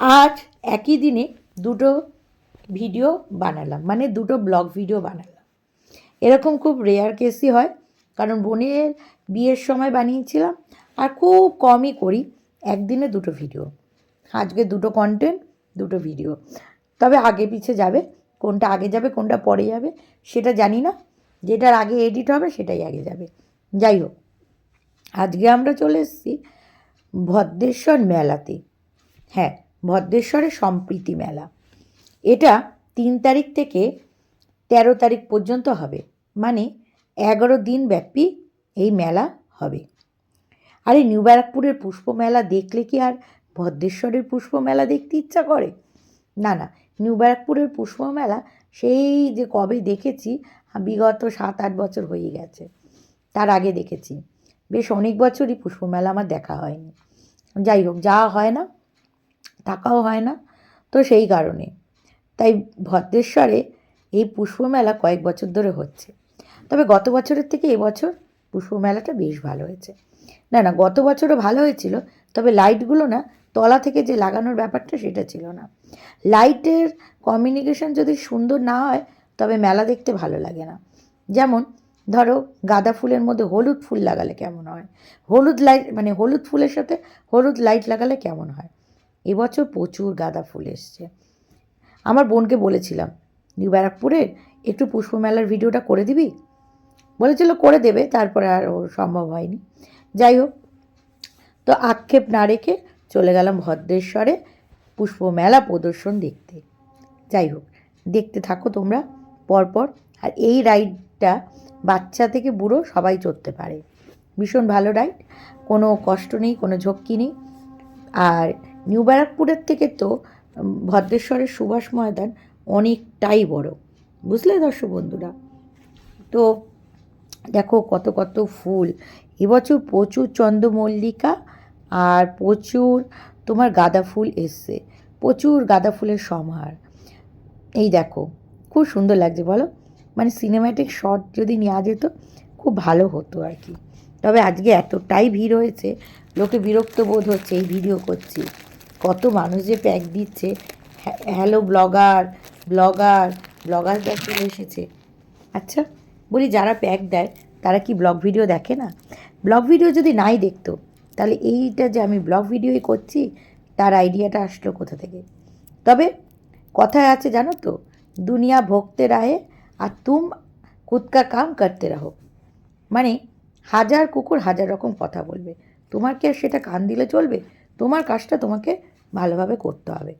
আজ একই দিনে দুটো ভিডিও বানালাম মানে দুটো ব্লগ ভিডিও বানালাম। এরকম খুব রেয়ার কেসই হয়, কারণ বোনের বিয়ের সময় বানিয়েছিলাম, আর খুব কমই করি, একদিনে দুটো ভিডিও। আজকে দুটো কন্টেন্ট দুটো ভিডিও। তবে আগে পিছে যাবে, কোনটা আগে যাবে, কোনটা পরে যাবে, সেটা জানি না। যেটার আগে এডিট হবে, সেটাই আগে যাবে। যাই হোক, আজকে আমরা চলে এসেছি ভদ্রেশ্বর মেলাতে। হ্যাঁ ভদ্রেশ্বরের সম্প্রীতি মেলা। এটা তিন তারিখ থেকে তেরো তারিখ পর্যন্ত হবে। মানে এগারো দিন ব্যাপী এই মেলা হবে। আর এই নিউ ব্যারাকপুরের পুষ্প মেলা দেখলে কি আর ভদ্রেশ্বরের পুষ্প মেলা দেখতে ইচ্ছা করে? না না, নিউ ব্যারাকপুরের পুষ্প মেলা সেই যে কবে দেখেছি বিগত সাত আট বছর হয়ে গেছে। তার আগে দেখেছি। বেশ অনেক বছরই পুষ্প মেলা আমার দেখা হয়নি। যাই হোক, যাওয়া হয় না। থাকাও হয় না। তো সেই কারণে। তাই ভদ্রেশ্বরে এই পুষ্প মেলা কয়েক বছর ধরে হচ্ছে। তবে গত বছরের থেকে এবছর পুষ্প মেলাটা বেশ ভালো হয়েছে। না না, গত বছরও ভালো হয়েছিল, তবে লাইটগুলো না তলা থেকে যে লাগানোর ব্যাপারটা সেটা ছিল না। লাইটের কমিউনিকেশন যদি সুন্দর না হয়, তবে মেলা দেখতে ভালো লাগে না। যেমন, ধরো, গাঁদা ফুলের মধ্যে হলুদ ফুল লাগালে কেমন হয়? হলুদ লাইট মানে হলুদ ফুলের সাথে হলুদ লাইট লাগালে কেমন হয়? এবছর প্রচুর গাঁদা ফুল এসছে। আমার বোনকে বলেছিলাম, নিউ ব্যারাকপুরের একটু পুষ্পমেলার ভিডিওটা করে দিবি? বলেছিল, করে দেবে, তারপরে আর ও সম্ভব হয়নি। যাই হোক, তো আক্ষেপ না রেখে চলে গেলাম ভদ্রেশ্বরে পুষ্পমেলা প্রদর্শন দেখতে। যাই হোক, দেখতে থাকো তোমরা পরপর, আর এই রাইডটা বাচ্চা থেকে বুড়ো সবাই চড়তে পারে। ভীষণ ভালো রাইড, কোনো কষ্ট নেই, কোনো ঝক্কি নেই। আর নিউ ব্যারাকপুরের থেকে তো ভদ্রেশ্বরের সুভাষ ময়দান অনেকটাই বড়। বুঝলে দর্শক বন্ধুরা? তো দেখো কত কত ফুল। এবছর প্রচুর চন্দ্রমল্লিকা আর প্রচুর তোমার গাঁদা ফুল এসছে। প্রচুর গাঁদা ফুলের সমাহার। এই দেখো, খুব সুন্দর লাগছে বলো। মানে সিনেম্যাটিক শট যদি নেওয়া যেত, খুব ভালো হতো আর কি। তবে আজকে এতটাই ভিড় হয়েছে, লোকে বিরক্ত বোধ হচ্ছে এই ভিডিও করছি। কত মানুষ যে প্যাক দিচ্ছে। হ্যাঁ- হ্যালো ব্লগার ব্লগার ব্লগাররা চলে এসেছে। আচ্ছা বলি যারা প্যাক দেয়, তারা কি ব্লগ ভিডিও দেখে না? ব্লগ ভিডিও যদি নাই দেখতো, তাহলে এইটা যে আমি ব্লগ ভিডিওই করছি, তার আইডিয়াটা আসলো কোথা থেকে? তবে কথায় আছে জানো তো, দুনিয়া ভোগতে রাহে আর তুম খুদকা কাম করতে রাহো। মানে হাজার কুকুর হাজার রকম কথা বলবে। তোমার কি আর সেটা কান দিলে চলবে? তোমার কাজটা তোমাকে ভালোভাবে করতে হবে।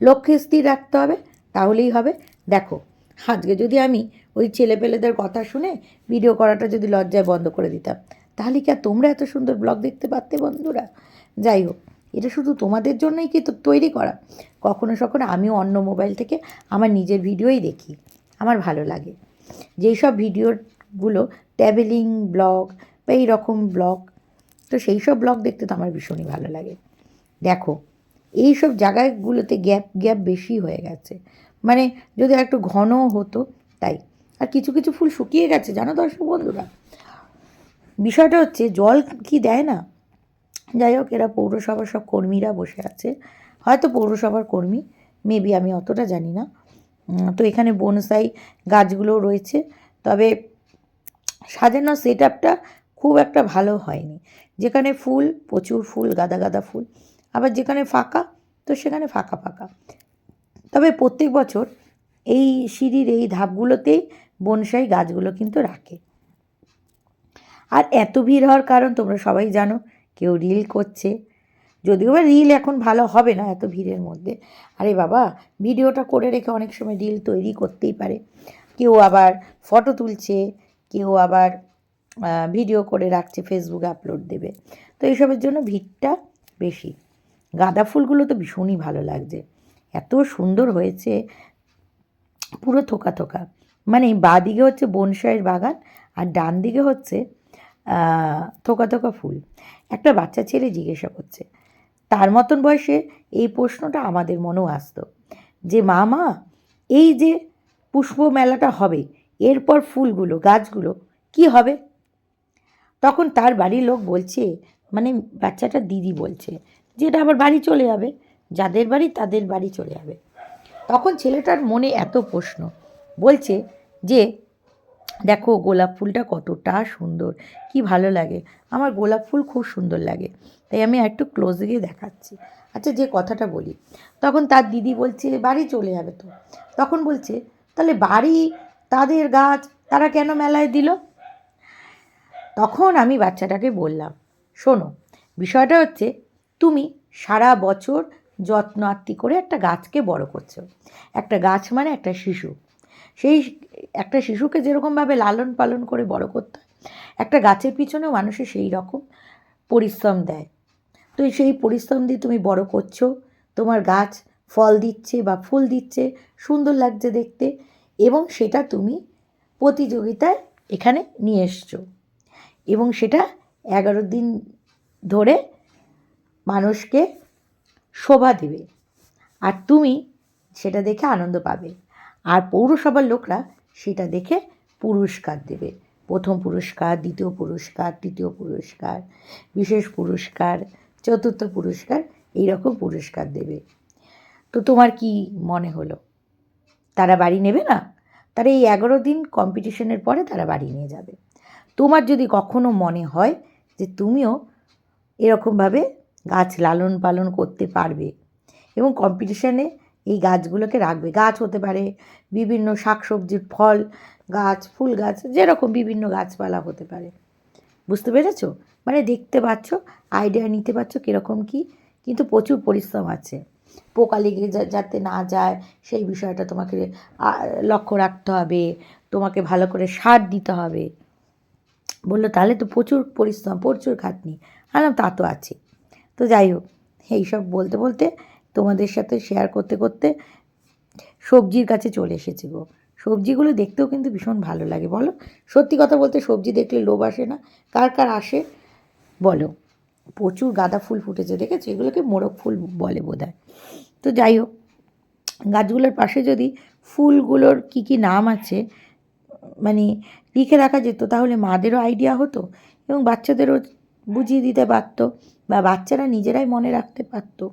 লক্ষ্যে স্থির রাখতে হবে, তাহলেই হবে। দেখো, আজকে যদি আমি ওই ছেলেপেলেদের কথা শুনে ভিডিও করাটা যদি লজ্জায় বন্ধ করে দিতাম, তাহলে কি আর তোমরা এত সুন্দর ব্লগ দেখতে পারতে বন্ধুরা? যাই হোক, এটা শুধু তোমাদের জন্যই কি তৈরি করা? কখনো সখনো আমিও অন্য মোবাইল থেকে আমার নিজের ভিডিওই দেখি, আমার ভালো লাগে। যেই সব ভিডিওগুলো ট্যাভেলিং ব্লগ বা এই রকম ব্লগ তো সেই সব ব্লগ দেখতে তো আমার ভীষণই ভালো লাগে। দেখো এই সব জায়গাগুলোতে গ্যাপ গ্যাপ বেশি হয়ে গেছে। মানে যদি একটু ঘন হতো, তাই। আর কিছু কিছু ফুল শুকিয়ে গেছে, জানো দর্শক বন্ধুরা? বিষয়টা হচ্ছে, জল কি দেয় না? যাই হোক, এরা পৌরসভার সব কর্মীরা বসে আছে। হয়তো পৌরসভার কর্মী মেবি আমি অতটা জানি না। তো এখানে বনসাই গাছগুলোও রয়েছে। তবে সাজানো সেট আপটা খুব একটা ভালো হয়নি। যেখানে ফুল, প্রচুর ফুল, গাদা গাদা ফুল। আবার যেখানে ফাঁকা, তো সেখানে ফাঁকা ফাঁকা। তবে প্রত্যেক বছর এই সিঁড়ির এই ধাপগুলোতেই বনসাই গাছগুলো কিন্তু রাখে। আর এত ভিড় হওয়ার কারণ তোমরা সবাই জানো, কেউ রিল করছে। যদিও বা রিল এখন ভালো হবে না এত ভিড়ের মধ্যে। আরে বাবা, ভিডিওটা করে রেখে অনেক সময় রিল তৈরি করতেই পারে। কেউ আবার ফটো তুলছে, কেউ আবার ভিডিও করে রাখছে ফেসবুকে আপলোড দেবে। তো এইসবের জন্য ভিড়টা বেশি। গাঁদা ফুলগুলো তো ভীষণই ভালো লাগছে। এত সুন্দর হয়েছে, পুরো থোকা থোকা। মানে বাঁ দিকে হচ্ছে বনসাইয়ের বাগান আর ডান দিকে হচ্ছে থোকা থোকা ফুল। একটা বাচ্চা ছেলে জিজ্ঞাসা করছে, তার মতন বয়সে এই প্রশ্নটা আমাদের মনেও আসতো যে মা মা এই যে পুষ্প মেলাটা হবে, এরপর ফুলগুলো, গাছগুলো কি হবে? তখন তার বাড়ির লোক বলছে মানে বাচ্চাটা দিদি বলছে যেটা আবার বাড়ি চলে যাবে। যাদের বাড়ি তাদের বাড়ি চলে যাবে। তখন ছেলেটার মনে এত প্রশ্ন। বলছে যে, দেখো, গোলাপ ফুলটা কতটা সুন্দর, কি ভালো লাগে। আমার গোলাপ ফুল খুব সুন্দর লাগে। তাই আমি একটু ক্লোজে গিয়ে দেখাচ্ছি। আচ্ছা যে কথাটা বলি। তখন তার দিদি বলছে, বাড়ি চলে যাবে তো? তখন বলছে, তাহলে বাড়ি, তাদের গাছ, তারা কেন মেলায় দিল? তখন আমি বাচ্চাটাকে বললাম, শোনো, বিষয়টা হচ্ছে তুমি সারা বছর যত্ন আত্তি করে একটা গাছকে বড় করছ। একটা গাছ মানে একটা শিশু। সেই একটা শিশুকে যেরকমভাবে লালন পালন করে বড় করতে হয়, একটা গাছের পিছনেও মানুষে সেই রকম পরিশ্রম দেয়। তো সেই পরিশ্রম দিয়ে তুমি বড় করছ, তোমার গাছ ফল দিচ্ছে বা ফুল দিচ্ছে, সুন্দর লাগছে দেখতে এবং সেটা তুমি প্রতিযোগিতায় এখানে নিয়ে এসছো। এবং সেটা এগারো দিন ধরে মানুষকে শোভা দেবে। আর তুমি সেটা দেখে আনন্দ পাবে। আর পৌরসভার লোকরা সেটা দেখে পুরস্কার দেবে। প্রথম পুরস্কার, দ্বিতীয় পুরস্কার, তৃতীয় পুরস্কার, বিশেষ পুরস্কার, চতুর্থ পুরস্কার এই রকম পুরস্কার দেবে। তো তোমার কি মনে হলো? তারা বাড়ি নেবে না? তারা এই এগারো দিন কম্পিটিশনের পরে তারা বাড়ি নিয়ে যাবে। তোমার যদি কখনো মনে হয় যে তুমিও এরকমভাবে গাছ লালন পালন করতে পারবে এবং কম্পিটিশানে এই গাছগুলোকে রাখবে। গাছ হতে পারে বিভিন্ন শাকসবজির ফল, গাছ, ফুল গাছ, যেরকম বিভিন্ন গাছপালা হতে পারে। বুঝতে পেরেছ? মানে দেখতে পাচ্ছ আইডিয়া নিতে পারছ কীরকম কী, কিন্তু প্রচুর পরিশ্রম আছে। পোকা লেগে যাতে না যায়, সেই বিষয়টা তোমাকে লক্ষ্য রাখতে হবে, তোমাকে ভালো করে সার দিতে হবে। বলল, তাহলে তো প্রচুর পরিশ্রম, প্রচুর খাটনি। আলাম তা তো আছে তো যাই হোক, এইসব বলতে বলতে তোমাদের সাথে শেয়ার করতে করতে সবজির কাছে চলে এসেছি গো। সবজিগুলো দেখতেও কিন্তু ভীষণ ভালো লাগে, বলো? সত্যি কথা বলতে সবজি দেখলে লোভ আসে না। কার কার আসে? বলো। প্রচুর গাঁদা ফুল ফুটেছে, দেখেছ? এগুলোকে মোরগ ফুল বলে বোধ তো যাই হোক, গাছগুলোর পাশে যদি ফুলগুলোর কী কী নাম আছে মানে লিখে রাখা যেত, তাহলে মাদেরও আইডিয়া হতো এবং বাচ্চাদেরও বুঝিয়ে দিতে পারতো বা বাচ্চারা নিজেরাই মনে রাখতে পারতো।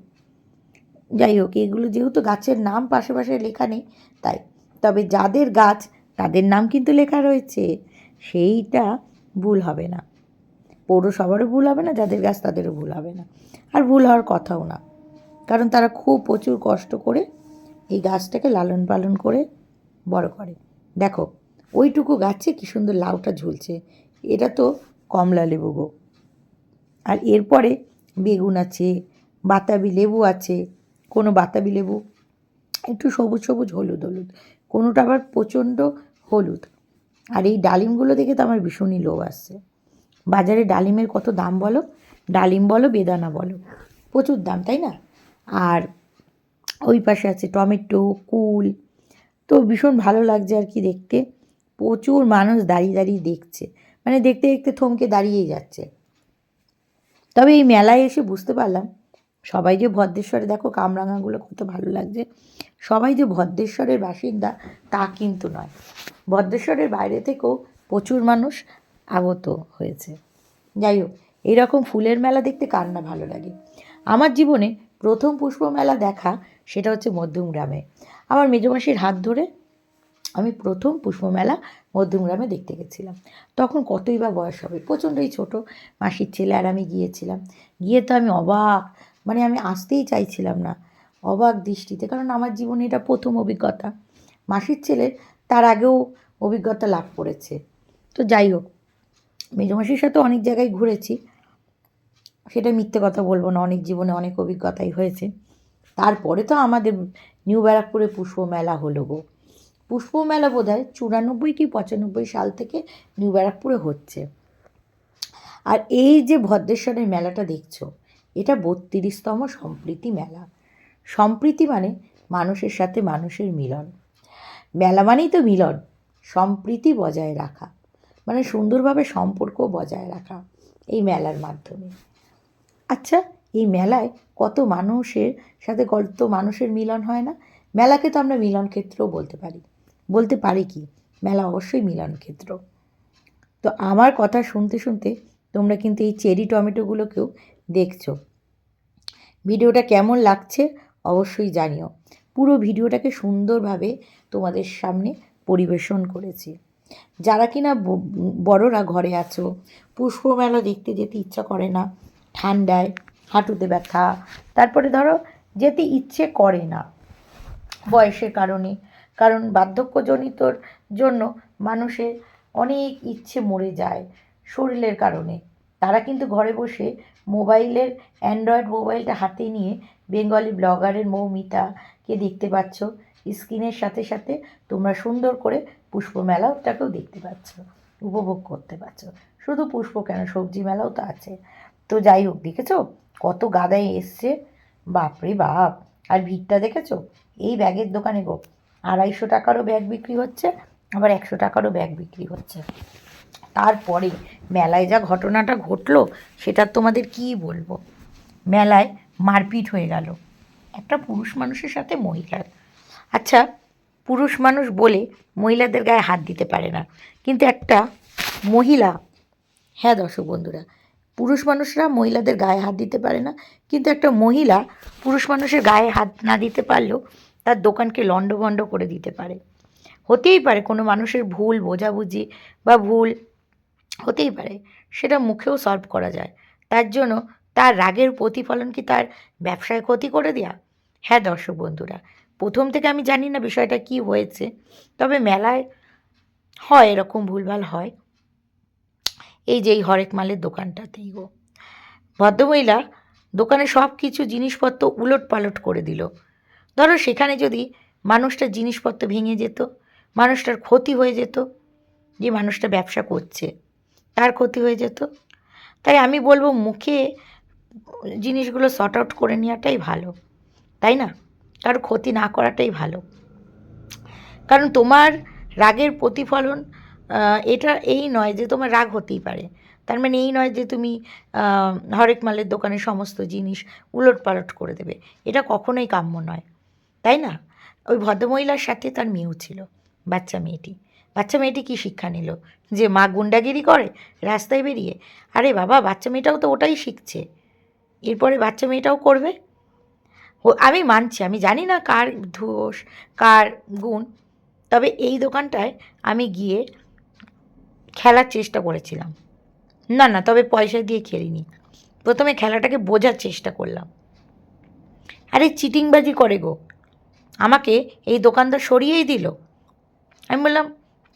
যাই হোক, এগুলো যেহেতু গাছের নাম পাশে লেখা নেই, তাই। তবে যাদের গাছ, তাদের নাম কিন্তু লেখা রয়েছে, সেইটা ভুল হবে না। পৌরসভারও ভুল হবে না, যাদের গাছ তাদেরও ভুল হবে না। আর ভুল হওয়ার কথাও না। কারণ তারা খুব প্রচুর কষ্ট করে এই গাছটাকে লালন পালন করে বড় করে। দেখো, ওইটুকু গাছে কী সুন্দর লাউটা ঝুলছে। এটা তো কমলা লেবু গো। আর এরপরে বেগুন আছে, বাতাবি লেবু আছে। কোনো বাতাবি লেবু, একটু সবুজ সবুজ হলুদ হলুদ, কোনোটা আবার প্রচণ্ড হলুদ। আর এই ডালিমগুলো দেখে তো আমার ভীষণই লোভ আসছে। বাজারে ডালিমের কত দাম বলো? ডালিম বলো, বেদানা বলো, প্রচুর দাম, তাই না? আর ওই পাশে আছে টমেটো, কুল, তো ভীষণ ভালো লাগছে আর কি দেখতে। প্রচুর মানুষ দাঁড়িয়ে দাঁড়িয়ে দেখছে। মানে দেখতে দেখতে থমকে দাঁড়িয়েই যাচ্ছে। তবে এই মেলায় এসে বুঝতে পারলাম, সবাই যে ভদ্রেশ্বরে, দেখো কামরাঙাগুলো কত ভালো লাগছে। সবাই যে ভদ্রেশ্বরের বাসিন্দা, তা কিন্তু নয়। ভদ্রেশ্বরের বাইরে থেকেও প্রচুর মানুষ আগত হয়েছে। যাই হোক এইরকম ফুলের মেলা দেখতে কার না ভালো লাগে। আমার জীবনে প্রথম পুষ্প মেলা দেখা, সেটা হচ্ছে মধ্যমগ্রামে আমার মেজমাসির হাত ধরে আমি প্রথম পুষ্পমেলা মধ্যমগ্রামে দেখতে গেছিলাম। তখন কতই বা বয়স হবে? প্রচণ্ডই ছোট। মাসির ছেলে আর আমি গিয়েছিলাম। গিয়ে তো আমি অবাক মানে আমি আসতেই চাইছিলাম না। অবাক দৃষ্টিতে, কারণ আমার জীবনে এটা প্রথম অভিজ্ঞতা। মাসির ছেলে তার আগেও অভিজ্ঞতা লাভ করেছে। তো যাই হোক, মেজমাসির সাথে অনেক জায়গায় ঘুরেছি। সেটা মিথ্যে কথা বলব না, অনেক জীবনে অনেক অভিজ্ঞতাই হয়েছে। তারপরে তো আমাদের নিউ ব্যারাকপুরে পুষ্প মেলা হলো গো। পুষ্প মেলা বোধ হয় চুরানব্বই কি পঁচানব্বই সাল থেকে নিউ ব্যারাকপুরে হচ্ছে। আর এই যে ভদ্রেশ্বরের মেলাটা দেখছ, এটা বত্রিশতম সম্প্রীতি মেলা। সম্প্রীতি মানে মানুষের সাথে মানুষের মিলন। মেলা মানেই তো মিলন, সম্প্রীতি বজায় রাখা। মানে সুন্দরভাবে সম্পর্ক বজায় রাখা এই মেলার মাধ্যমে। আচ্ছা এই মেলায় কত মানুষের সাথে কত মানুষের মিলন হয় না? মেলাকে তো আমরা মিলন ক্ষেত্রও বলতে পারি। বলতে পারি কি? মেলা অবশ্যই মিলন ক্ষেত্র। তো আমার কথা শুনতে শুনতে তোমরা কিন্তু এই চেরি টমেটোগুলোকেও দেখছ। ভিডিওটা কেমন লাগছে অবশ্যই জানিও। পুরো ভিডিওটাকে সুন্দরভাবে তোমাদের সামনে পরিবেশন করেছি। যারা কিনা বড়রা ঘরে আছো, পুষ্পমেলা দেখতে যেতে ইচ্ছা করে না, ঠান্ডায় হাঁটুতে ব্যথা, তারপরে ধরো যেতে ইচ্ছে করে না, বয়সের কারণে কারণ বার্ধক্যজনিতর জন্য মানুষের অনেক ইচ্ছে মরে যায় শরীরের কারণে। তারা কিন্তু ঘরে বসে মোবাইলের, অ্যান্ড্রয়েড মোবাইলটা হাতে নিয়ে বেঙ্গলি ব্লগারের মৌমিতাকে দেখতে পাচ্ছ। স্ক্রিনের সাথে সাথে তোমরা সুন্দর করে পুষ্প মেলাটাকেও দেখতে পাচ্ছ, উপভোগ করতে পারছ শুধু পুষ্প কেন, সবজি মেলাও তো আছে। তো যাই হোক, দেখেছ? কত গাদায় এসছে। বাপরে বাপ! আর ভিড়টা দেখেছ? এই ব্যাগের দোকানে গো। আড়াইশো টাকারও ব্যাগ বিক্রি হচ্ছে, আবার একশো টাকারও ব্যাগ বিক্রি হচ্ছে। তারপরে মেলায় যা ঘটনাটা ঘটলো, সেটা তোমাদের কী বলব? মেলায় মারপিট হয়ে গেল। একটা পুরুষ মানুষের সাথে মহিলার। আচ্ছা পুরুষ মানুষ বলে মহিলাদের গায়ে হাত দিতে পারে না, কিন্তু একটা মহিলা হ্যাঁ দর্শক বন্ধুরা, পুরুষ মানুষরা মহিলাদের গায়ে হাত দিতে পারে না, কিন্তু একটা মহিলা পুরুষ মানুষের গায়ে হাত না দিতে পারলেও তার দোকানকে লণ্ডভণ্ড করে দিতে পারে। হতেই পারে কোনো মানুষের ভুল, বোঝাবুঝি বা ভুল, হতেই পারে সেটা মুখেও সলভ করা যায়। তার জন্য তার রাগের প্রতিফলন কি তার ব্যবসায় ক্ষতি করে দেয়া? হ্যাঁ দর্শক বন্ধুরা, প্রথম থেকে আমি জানি না বিষয়টা কি হয়েছে, তবে মেলায় হয় এরকম ভুলভাল হয়। এই যে এই হরেক মালের দোকানটাতেই গো। ভদ্রমহিলা দোকানে সব কিছু জিনিসপত্র উলট পালট করে দিল। ধরো সেখানে যদি মানুষটার জিনিসপত্র ভেঙে যেত, মানুষটার ক্ষতি হয়ে যেত, যে মানুষটা ব্যবসা করছে, তার ক্ষতি হয়ে যেত। তাই আমি বলব মুখে জিনিসগুলো শর্ট আউট করে নেওয়াটাই ভালো, তাই না? কারও ক্ষতি না করাটাই ভালো। কারণ তোমার রাগের প্রতিফলন এটা এই নয় যে তোমার রাগ হতেই পারে। তার মানে এই নয় যে তুমি হরেক মালের দোকানে সমস্ত জিনিস উলট পালট করে দেবে। এটা কখনোই কাম্য নয়। তাই না? ওই ভদ্রমহিলার সাথে তার মেয়েও ছিল, বাচ্চা মেয়েটি। বাচ্চা মেয়েটি কী শিক্ষা নিল? যে মা গুন্ডাগিরি করে, রাস্তায় বেরিয়ে? আরে বাবা, বাচ্চা মেয়েটাও তো ওটাই শিখছে। এরপরে বাচ্চা মেয়েটাও করবে? ও, আমি মানছি, আমি জানি না কার দোষ, কার গুণ। তবে এই দোকানটায় আমি গিয়ে খেলার চেষ্টা করেছিলাম। না না, তবে পয়সা দিয়ে খেলিনি। প্রথমে খেলাটাকে বোঝার চেষ্টা করলাম। আরে চিটিংবাজি করে গো। আমাকে এই দোকানদার সরিয়েই দিল। আমি বললাম,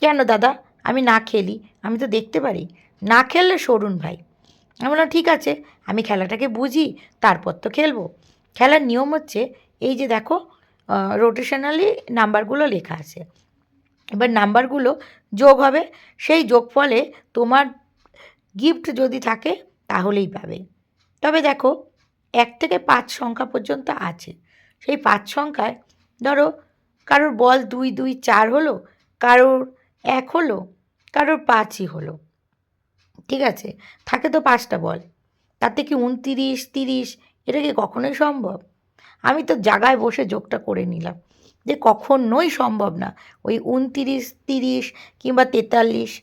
কেন দাদা? আমি না খেলি, আমি তো দেখতে পারি। না খেললে সরুন ভাই। আমি বললাম, ঠিক আছে, আমি খেলাটাকে বুঝি, তারপর তো খেলব। খেলার নিয়ম হচ্ছে, এই যে দেখো রোটেশনালি নাম্বারগুলো লেখা আছে। এবার নাম্বারগুলো যোগ হবে, সেই যোগফলে তোমার গিফট যদি থাকে, তাহলেই পাবে। তবে দেখো, এক থেকে পাঁচ সংখ্যা পর্যন্ত আছে। সেই পাঁচ সংখ্যায় ধরো, কারোর বল দুই দুই, চার হলো, কারোর এক হলো, কারোর পাঁচই হলো। ঠিক আছে? থাকে তো পাঁচটা বল। তাতে কি উনতিরিশ, তিরিশ, এটা কি কখনোই সম্ভব? আমি তো জায়গায় বসে যোগটা করে নিলাম যে কখনোই সম্ভব না। ওই উনতিরিশ, তিরিশ কিংবা তেতাল্লিশ,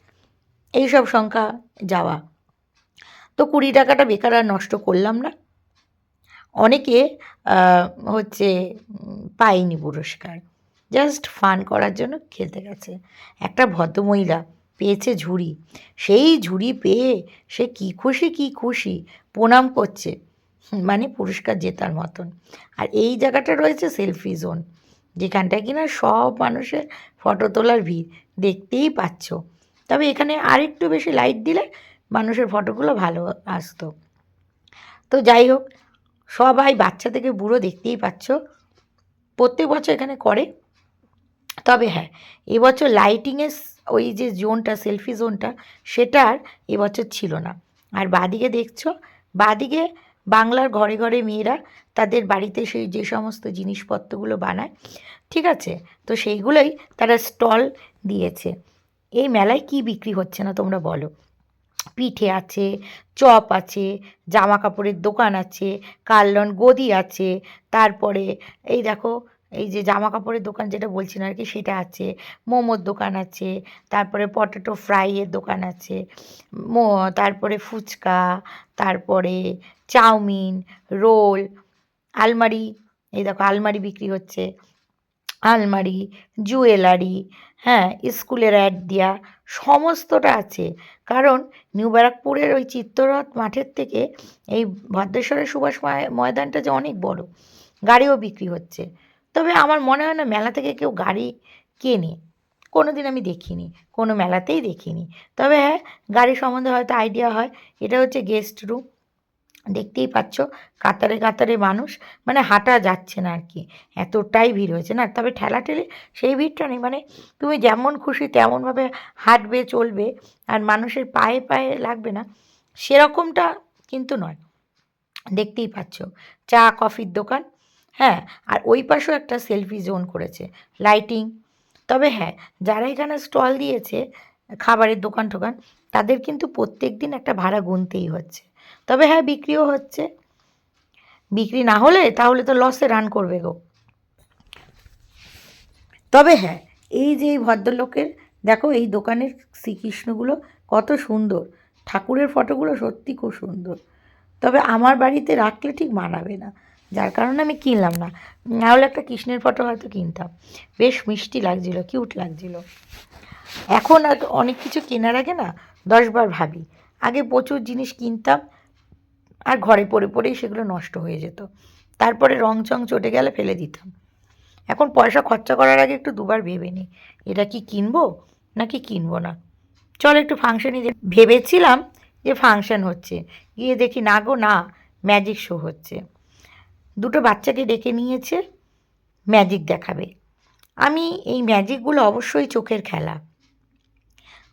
এইসব সংখ্যা যাওয়া। তো কুড়ি টাকাটা বেকার আর নষ্ট করলাম না। অনেকে হচ্ছে পায়নি পুরস্কার। জাস্ট ফান করার জন্য খেলতে গেছে। একটা ভদ্রমহিলা পেয়েছে ঝুড়ি। সেই ঝুড়ি পেয়ে সে কী খুশি কী খুশি প্রণাম করছে। মানে পুরস্কার জেতার মতন। আর এই জায়গাটা রয়েছে সেলফি জোন। যেখানটায় কিনা সব মানুষের ফটো তোলার ভিড় দেখতেই পাচ্ছ। তবে এখানে আরেকটু বেশি লাইট দিলে মানুষের ফটোগুলো ভালো আসতো। তো যাই হোক সবাই বাচ্চা থেকে বুড়ো দেখতেই পাচ্ছ। প্রত্যেক বছর এখানে করে। তবে হ্যাঁ এবছর লাইটিংয়ের ওই যে জোনটা সেলফি জোনটা সেটা আর এবছর ছিল না। আর বাদিকে দেখছ, বাদিকে বাংলার ঘরে ঘরে মেয়েরা তাদের বাড়িতে সেই যে সমস্ত জিনিসপত্রগুলো বানায়, ঠিক আছে? তো সেইগুলোই তারা স্টল দিয়েছে। এই মেলায় কি বিক্রি হচ্ছে না তোমরা বলো। পিঠে আছে, চপ আছে জামা কাপড়ের দোকান আছে কার্লন গদি আছে, তারপরে এই দেখো, এই যে জামা কাপড়ের দোকান যেটা বলছি না আর কি, সেটা আছে, মোমোর দোকান আছে, তারপরে পটেটো ফ্রাইয়ের দোকান আছে, মো, তারপরে ফুচকা, তারপরে চাউমিন, রোল, আলমারি, এই দেখো আলমারি বিক্রি হচ্ছে। আলমারি, জুয়েলারি হ্যাঁ স্কুলের অ্যাড দেওয়া সমস্তটা আছে। কারণ নিউ ব্যারাকপুরের ওই চিত্তরথ মাঠের থেকে এই ভদ্রেশ্বরের সুভাষ ময়- ময়দানটা যে অনেক বড়, গাড়িও বিক্রি হচ্ছে। তবে আমার মনে হয় না মেলা থেকে কেউ গাড়ি কেনে। কোনো দিন আমি দেখিনি, কোনো মেলাতেই দেখিনি। তবে হ্যাঁ গাড়ি সম্বন্ধে হয়তো আইডিয়া হয়। এটা হচ্ছে গেস্ট রুম দেখতেই পাচ্ছ, কাতারে কাতারে মানুষ মানে হাঁটা যাচ্ছে না আর কি এতটাই ভিড় হয়েছে না? তবে ঠেলা ঠেলে সেই ভিড়টা নেই। মানে তুমি যেমন খুশি তেমনভাবে হাঁটবে, চলবে, আর মানুষের পায়ে পায়ে লাগবে না, সেরকমটা কিন্তু নয়। দেখতেই পাচ্ছ, চা, কফির দোকান হ্যাঁ আর ওই পাশেও একটা সেলফি জোন করেছে, লাইটিং। তবে হ্যাঁ যারা এখানে স্টল দিয়েছে, খাবারের দোকান টোকান তাদের কিন্তু প্রত্যেক দিন একটা ভাড়া গুনতেই হচ্ছে। তবে হ্যাঁ বিক্রিও হচ্ছে। বিক্রি না হলে তাহলে তো লসে রান করবে গো। তবে হ্যাঁ এই যে এই ভদ্রলোকের, দেখো এই দোকানের শ্রীকৃষ্ণগুলো কত সুন্দর। ঠাকুরের ফটোগুলো সত্যি খুব সুন্দর। তবে আমার বাড়িতে রাখলে ঠিক মানাবে না। যার কারণে আমি কিনলাম না। নাহলে একটা কৃষ্ণের ফটো হয়তো কিনতাম। বেশ মিষ্টি লাগছিল কিউট লাগছিল। এখন আর অনেক কিছু কেনার আগে না দশবার ভাবি। আগে প্রচুর জিনিস কিনতাম আর ঘরে পড়ে পড়েই সেগুলো নষ্ট হয়ে যেত। তারপরে রং চং চটে গেলে ফেলে দিতাম। এখন পয়সা খরচা করার আগে একটু দুবার ভেবে নিই, এটা কি কিনবো নাকি কিনবো না? চল একটু ফাংশানই ভেবেছিলাম যে ফাংশন হচ্ছে, গিয়ে দেখি না গো, না ম্যাজিক শো হচ্ছে। দুটো বাচ্চাকে ডেকে নিয়েছে ম্যাজিক দেখাবে। আমি এই ম্যাজিকগুলো অবশ্যই চোখের খেলা।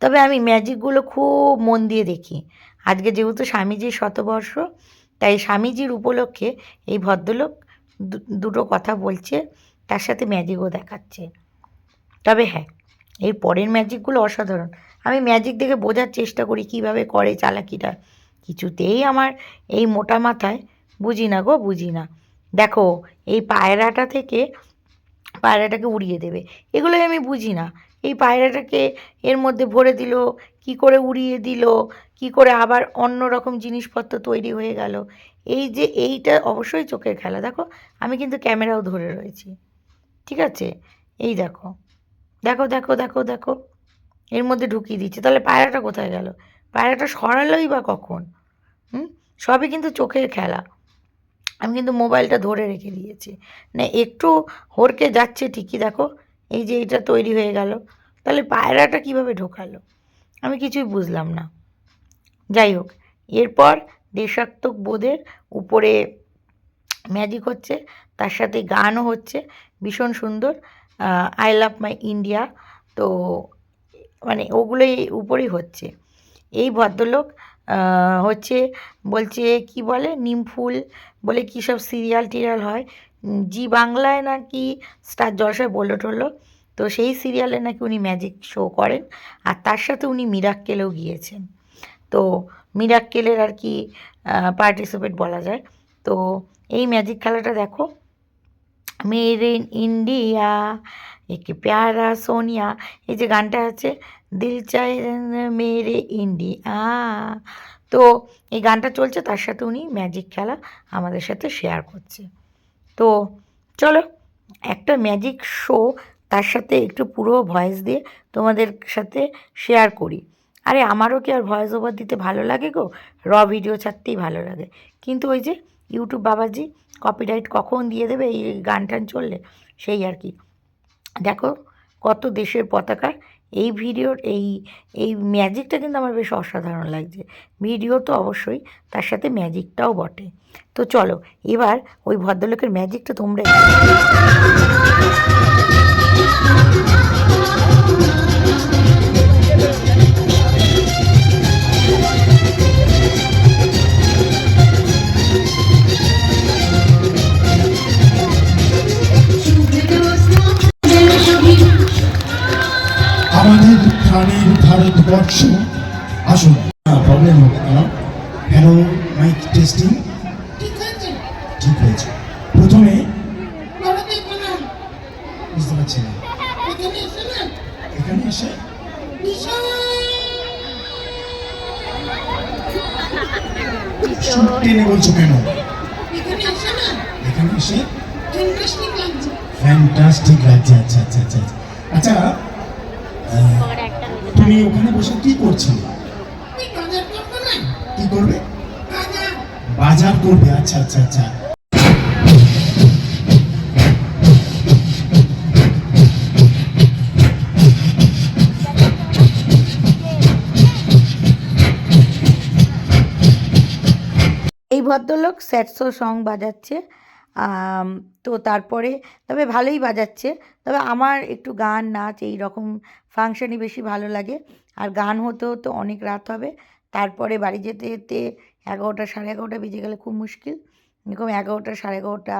তবে আমি ম্যাজিকগুলো খুব মন দিয়ে দেখি। আজকে যেহেতু স্বামীজির শতবর্ষ, তাই স্বামীজির উপলক্ষে এই ভদ্রলোক দুটো কথা বলছে, তার সাথে ম্যাজিকও দেখাচ্ছে। তবে হ্যাঁ এর পরের ম্যাজিকগুলো অসাধারণ। আমি ম্যাজিক দেখে বোঝার চেষ্টা করি কীভাবে করে চালাকিটা। কিছুতেই আমার এই মোটা মাথায় বুঝি না গো, বুঝি না। দেখো, এই পায়রাটা থেকে পায়রাটাকে উড়িয়ে দেবে। এগুলোই আমি বুঝি না। এই পায়রাটাকে এর মধ্যে ভরে দিল, কি করে উড়িয়ে দিল, কি করে আবার অন্য রকম জিনিসপত্র তৈরি হয়ে গেল। এই যে এইটা অবশ্যই চোখের খেলা। দেখো, আমি কিন্তু ক্যামেরাও ধরে রয়েছি। ঠিক আছে? এই দেখো। দেখো দেখো দেখো দেখো। এর মধ্যে ঢুকিয়ে দিচ্ছে। তাহলে পায়রাটা কোথায় গেল? পায়রাটা সরালোই বা কখন? হুম? সবই কিন্তু চোখের খেলা। আমি কিন্তু মোবাইলটা ধরে রেখে দিয়েছি। না, একটু হরকে যাচ্ছে ঠিকই। দেখো এই যে এটা তৈরি হয়ে গেল। তাহলে পায়রাটা কীভাবে ঢোকালো? আমি কিছুই বুঝলাম না। যাই হোক, এরপর দেশাত্মক বোধের উপরে ম্যাজিক হচ্ছে, তার সাথে গানও হচ্ছে, ভীষণ সুন্দর। আই লাভ মাই ইন্ডিয়া তো মানে ওগুলোই উপরেই হচ্ছে। এই ভদ্রলোক হচ্ছে বলছে, কি বলে? নিমফুল বলে কী সব সিরিয়াল টিরিয়াল হয়? জি বাংলায় নাকি স্টার জলসায় বলল টললো তো সেই সিরিয়ালে নাকি উনি ম্যাজিক শো করেন আর তার সাথে উনি মিরাক্কেলেও গিয়েছেন। তো মিরাক্কেলের আর কি পার্টিসিপেট বলা যায়। তো এই ম্যাজিক খেলাটা দেখো। মেরে ইন্ডিয়া, একে প্যারা সোনিয়া, এই যে গানটা আছে, দিল চাই মেরে ইন্ডিয়া। তো এই গানটা চলছে, তার সাথে উনি ম্যাজিক খেলা আমাদের সাথে শেয়ার করছে। তো চলো, একটা ম্যাজিক শো তার সাথে একটু পুরো ভয়েস দিয়ে তোমাদের সাথে শেয়ার করি। আরে আমারও কি আর ভয়েস ওভার দিতে ভালো লাগে গো? র ভিডিও ছাড়তেই ভালো লাগে। কিন্তু ওই যে ইউটিউব বাবাজি কপিরাইট কখন দিয়ে দেবে? এই গান টান চললে, সেই আর কি। দেখো কত দেশের পতাকা এই ভিডিওর এই এই ম্যাজিকটা কিন্তু আমার বেশ অসাধারণ লাগছে। ভিডিও তো অবশ্যই, তার সাথে ম্যাজিকটাও বটে। তো চলো, এবার ওই ভদ্রলোকের ম্যাজিকটা তোমরা ভারতবর্ষ আসুন কি না? কি করবে? বাজার। বাজার করবে আচ্ছা আচ্ছা আচ্ছা। এই ভদ্রলোক স্যাটসো সং বাজাচ্ছে তো তারপরে তবে ভালোই বাজাচ্ছে তবে আমার একটু গান নাচ এই রকম ফাংশনই বেশি ভালো লাগে। আর গান হতে হতে অনেক রাত হবে। তারপরে বাড়ি যেতে যেতে এগারোটা সাড়ে এগারোটা বেজে গেলে খুব মুশকিল। এরকম এগারোটা সাড়ে এগারোটা,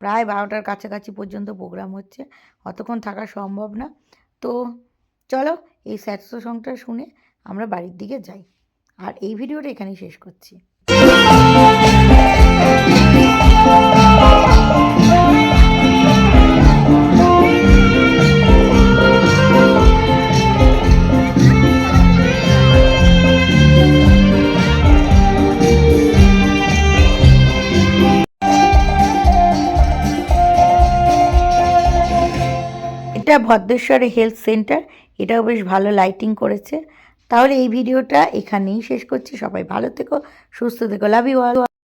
প্রায় বারোটার কাছাকাছি পর্যন্ত প্রোগ্রাম হচ্ছে। অতক্ষণ থাকা সম্ভব না। তো চলো এই স্যাটসো সংটা শুনে আমরা বাড়ির দিকে যাই। আর এই ভিডিওটা এখানেই শেষ করছি। এটা ভদ্রেশ্বরে হেলথ সেন্টার, এটাও বেশ ভালো লাইটিং করেছে। তাহলে এই ভিডিওটা এখানেই শেষ করছি। সবাই ভালো থেকো, সুস্থ থেকো লাভ ইউ